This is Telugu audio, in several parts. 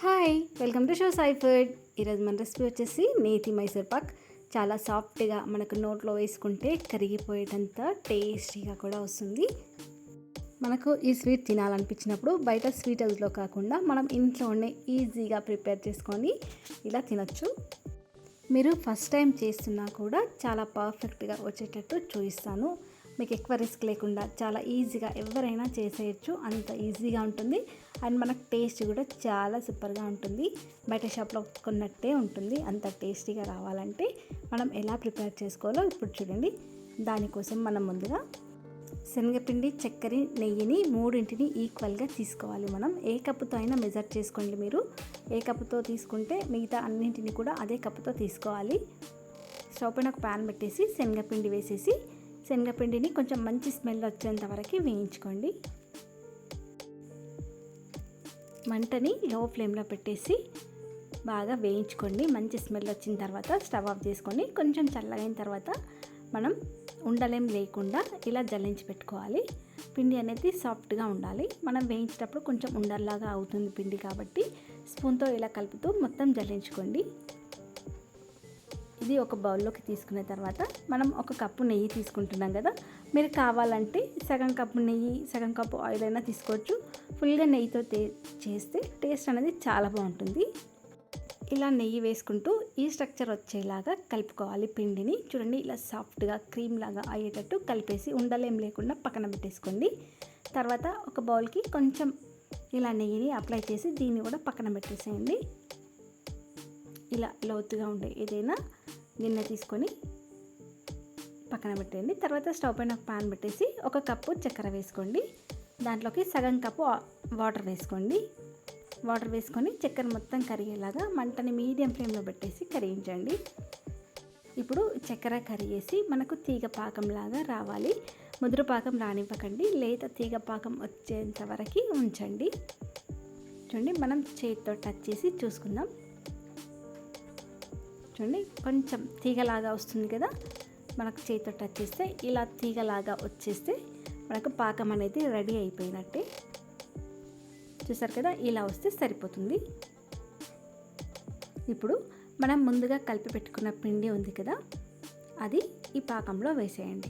Hi welcome to show Sai food ఈరోజు మన రెసిపీ వచ్చేసి నేతి మైసూర్ పాక్. చాలా సాఫ్ట్గా మనకు నోట్లో వేసుకుంటే కరిగిపోయేటంత టేస్టీగా కూడా వస్తుంది. మనకు ఈ స్వీట్ తినాలనిపించినప్పుడు బయట స్వీట్ హౌస్లో కాకుండా మనం ఇంట్లోనే ఈజీగా ప్రిపేర్ చేసుకొని ఇలా తినచ్చు. మీరు ఫస్ట్ టైం చేస్తున్నా కూడా చాలా పర్ఫెక్ట్గా వచ్చేటట్టు చూపిస్తాను. మీకు ఎక్కువ రిస్క్ లేకుండా చాలా ఈజీగా ఎవరైనా చేసేయచ్చు అంత ఈజీగా ఉంటుంది. అండ్ మనకు టేస్ట్ కూడా చాలా సూపర్గా ఉంటుంది. బయట షాప్లో కొన్నట్టే ఉంటుంది. అంత టేస్టీగా రావాలంటే మనం ఎలా ప్రిపేర్ చేసుకోవాలో ఇప్పుడు చూడండి. దానికోసం మనం ముందుగా శనగపిండి చక్కెర నెయ్యిని మూడింటిని ఈక్వల్గా తీసుకోవాలి మనం. ఏ కప్పుతో అయినా మెజర్ చేసుకోండి మీరు. ఏ కప్పుతో తీసుకుంటే మిగతా అన్నింటిని కూడా అదే కప్పుతో తీసుకోవాలి. స్టవ్ పైన ఒక ప్యాన్ పెట్టేసి శనగపిండి వేసేసి శనగపిండిని కొంచెం మంచి స్మెల్ వచ్చేంత వరకు వేయించుకోండి. మంటని లో ఫ్లేమ్లో పెట్టేసి బాగా వేయించుకోండి. మంచి స్మెల్ వచ్చిన తర్వాత స్టవ్ ఆఫ్ చేసుకొని కొంచెం చల్లగైన తర్వాత మనం ఉండలేం లేకుండా ఇలా జల్లించి పెట్టుకోవాలి. పిండి అనేది సాఫ్ట్గా ఉండాలి. మనం వేయించేటప్పుడు కొంచెం ఉండల్లాగా అవుతుంది పిండి కాబట్టి స్పూన్తో ఇలా కలుపుతూ మొత్తం జల్లించుకోండి. ఇది ఒక బౌల్లోకి తీసుకున్న తర్వాత మనం ఒక కప్పు నెయ్యి తీసుకుంటున్నాం కదా. మీరు కావాలంటే సగం కప్పు నెయ్యి సగం కప్పు ఆయిల్ అయినా తీసుకోవచ్చు. ఫుల్గా నెయ్యితో చేస్తే టేస్ట్ అనేది చాలా బాగుంటుంది. ఇలా నెయ్యి వేసుకుంటూ ఈ స్ట్రక్చర్ వచ్చేలాగా కలుపుకోవాలి పిండిని. చూడండి ఇలా సాఫ్ట్గా క్రీమ్ లాగా అయ్యేటట్టు కలిపేసి ఉండలేం లేకుండా పక్కన పెట్టేసుకోండి. తర్వాత ఒక బౌల్కి కొంచెం ఇలా నెయ్యిని అప్లై చేసి దీన్ని కూడా పక్కన పెట్టేసేయండి. ఇలా లోతుగా ఉండే ఏదైనా గిన్నె తీసుకొని పక్కన పెట్టేయండి. తర్వాత స్టవ్ పైన ఒక పాన్ పెట్టేసి ఒక కప్పు చక్కెర వేసుకోండి. దాంట్లోకి సగం కప్పు వాటర్ వేసుకోండి. వాటర్ వేసుకొని చక్కెర మొత్తం కరిగేలాగా మంటని మీడియం ఫ్లేమ్లో పెట్టేసి కరిగించండి. ఇప్పుడు చక్కెర కరిగేసి మనకు తీగ పాకంలాగా రావాలి. ముదురు పాకం రానివ్వకండి. లేత తీగ పాకం వచ్చేంత వరకు ఉంచండి. చూడండి మనం చేతితో టచ్ చేసి చూసుకుందాం. చూడండి కొంచెం తీగలాగా వస్తుంది కదా? మనకు చేతితో టచ్ చేస్తే ఇలా తీగలాగా వచ్చేస్తే మనకు పాకం అనేది రెడీ అయిపోయినట్టే. చూసారు కదా? ఇలా వస్తే సరిపోతుంది. ఇప్పుడు మనం ముందుగా కలిపి పెట్టుకున్న పిండి ఉంది కదా? అది ఈ పాకంలో వేసేయండి.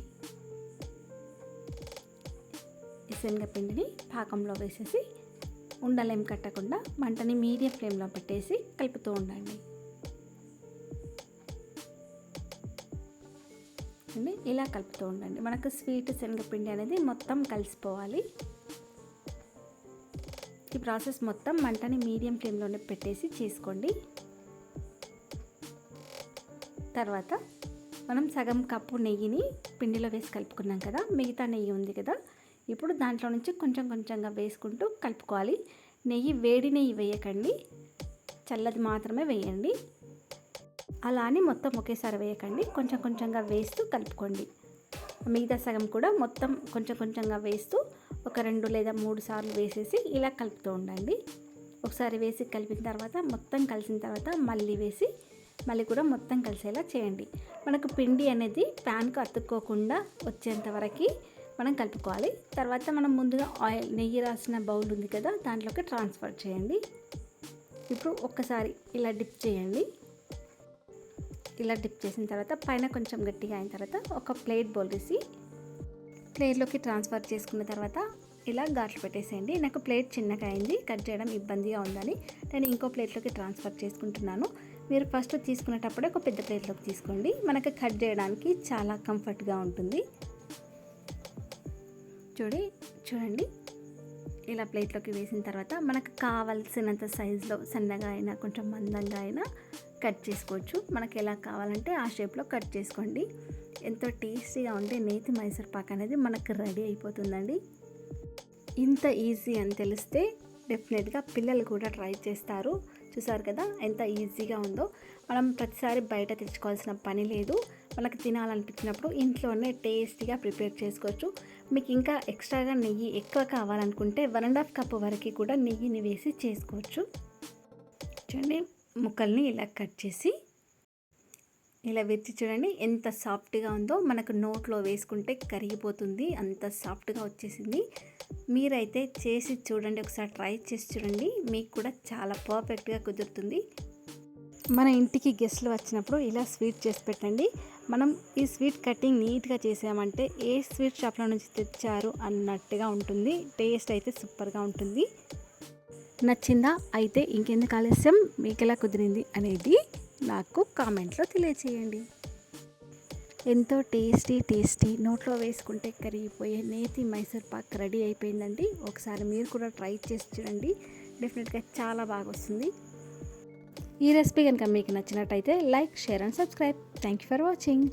ఈ శనగపిండిని పాకంలో వేసేసి ఉండలేం కట్టకుండా మంటని మీడియం ఫ్లేమ్లో పెట్టేసి కలుపుతూ ఉండండి. అండి ఇలా కలుపుతూ ఉండండి. మనకు స్వీట్ శనగపిండి అనేది మొత్తం కలిసిపోవాలి. ఈ ప్రాసెస్ మొత్తం మంటని మీడియం ఫ్లేమ్లోనే పెట్టేసి చేసుకోండి. తర్వాత మనం సగం కప్పు నెయ్యిని పిండిలో వేసి కలుపుకున్నాం కదా మిగతా నెయ్యి ఉంది కదా ఇప్పుడు దాంట్లో నుంచి కొంచెం కొంచెంగా వేసుకుంటూ కలుపుకోవాలి. నెయ్యి వేడి నెయ్యి వేయకండి. చల్లది మాత్రమే వేయండి. అలా అని మొత్తం ఒకేసారి వేయకండి. కొంచెం కొంచెంగా వేస్తూ కలుపుకోండి. మిగతా సగం కూడా మొత్తం కొంచెం కొంచెంగా వేస్తూ ఒక రెండు లేదా మూడు సార్లు వేసేసి ఇలా కలుపుతూ ఉండండి. ఒకసారి వేసి కలిపిన తర్వాత మొత్తం కలిసిన తర్వాత మళ్ళీ వేసి మళ్ళీ కూడా మొత్తం కలిసేలా చేయండి. మనకు పిండి అనేది ప్యాన్కు అతుక్కోకుండా వచ్చేంత వరకు మనం కలుపుకోవాలి. తర్వాత మనం ముందుగా ఆయిల్ నెయ్యి రాసిన బౌల్ ఉంది కదా దాంట్లోకి ట్రాన్స్ఫర్ చేయండి. ఇప్పుడు ఒక్కసారి ఇలా డిప్ చేయండి. ఇలా డిప్ చేసిన తర్వాత పైన కొంచెం గట్టిగా అయిన తర్వాత ఒక ప్లేట్ బౌల్ తీసి ప్లేట్లోకి ట్రాన్స్ఫర్ చేసుకున్న తర్వాత ఇలా ఘాట్లు పెట్టేసేయండి. నాకు ప్లేట్ చిన్నగా అయింది కట్ చేయడం ఇబ్బందిగా ఉందని నేను ఇంకో ప్లేట్లోకి ట్రాన్స్ఫర్ చేసుకుంటున్నాను. మీరు ఫస్ట్ తీసుకునేటప్పుడే ఒక పెద్ద ప్లేట్లోకి తీసుకోండి. మనకు కట్ చేయడానికి చాలా కంఫర్ట్గా ఉంటుంది. చూడి చూడండి. ఇలా ప్లేట్లోకి వేసిన తర్వాత మనకు కావాల్సినంత సైజులో సన్నగా అయినా కొంచెం మందంగా అయినా కట్ చేసుకోవచ్చు. మనకి ఎలా కావాలంటే ఆ షేప్లో కట్ చేసుకోండి. ఎంతో టేస్టీగా ఉంటే నేతి మైసూర్ పాక్ అనేది మనకు రెడీ అయిపోతుందండి. ఇంత ఈజీ అని తెలిస్తే డెఫినెట్గా పిల్లలు కూడా ట్రై చేస్తారు. చూసారు కదా ఎంత ఈజీగా ఉందో. మనం ప్రతిసారి బయట తెచ్చుకోవాల్సిన పని లేదు. మనకు తినాలనిపించినప్పుడు ఇంట్లోనే టేస్టీగా ప్రిపేర్ చేసుకోవచ్చు. మీకు ఇంకా ఎక్స్ట్రాగా నెయ్యి ఎక్కువ కావాలనుకుంటే వన్ అండ్ హాఫ్ కప్ వరకు కూడా నెయ్యిని వేసి చేసుకోవచ్చు. చూడండి ముక్కల్ని ఇలా కట్ చేసి ఇలా విరిచి చూడండి ఎంత సాఫ్ట్గా ఉందో. మనకు నోట్లో వేసుకుంటే కరిగిపోతుంది అంత సాఫ్ట్గా వచ్చేసింది. మీరైతే చేసి చూడండి ఒకసారి ట్రై చేసి చూడండి. మీకు కూడా చాలా పర్ఫెక్ట్గా కుదురుతుంది. మన ఇంటికి గెస్ట్లు వచ్చినప్పుడు ఇలా స్వీట్ చేసి పెట్టండి. మనం ఈ స్వీట్ కటింగ్ నీట్గా చేసామంటే ఏ స్వీట్ షాప్లో నుంచి తెచ్చారు అన్నట్టుగా ఉంటుంది. టేస్ట్ అయితే సూపర్గా ఉంటుంది. నచ్చిందా? అయితే ఇంకెందుకు ఆలస్యం? మీకు ఎలా కుదిరింది? అనేది నాకు కామెంట్లో తెలియచేయండి. ఎంతో టేస్టీ టేస్టీ నోట్లో వేసుకుంటే కరిగిపోయే నేతి మైసూర్ పాక్ రెడీ అయిపోయిందండి. ఒకసారి మీరు కూడా ట్రై చేసి చూడండి. డెఫినెట్గా చాలా బాగా వస్తుంది. ఈ రెసిపీ కనుక మీకు నచ్చినట్టయితే like share and subscribe. Thank you for watching.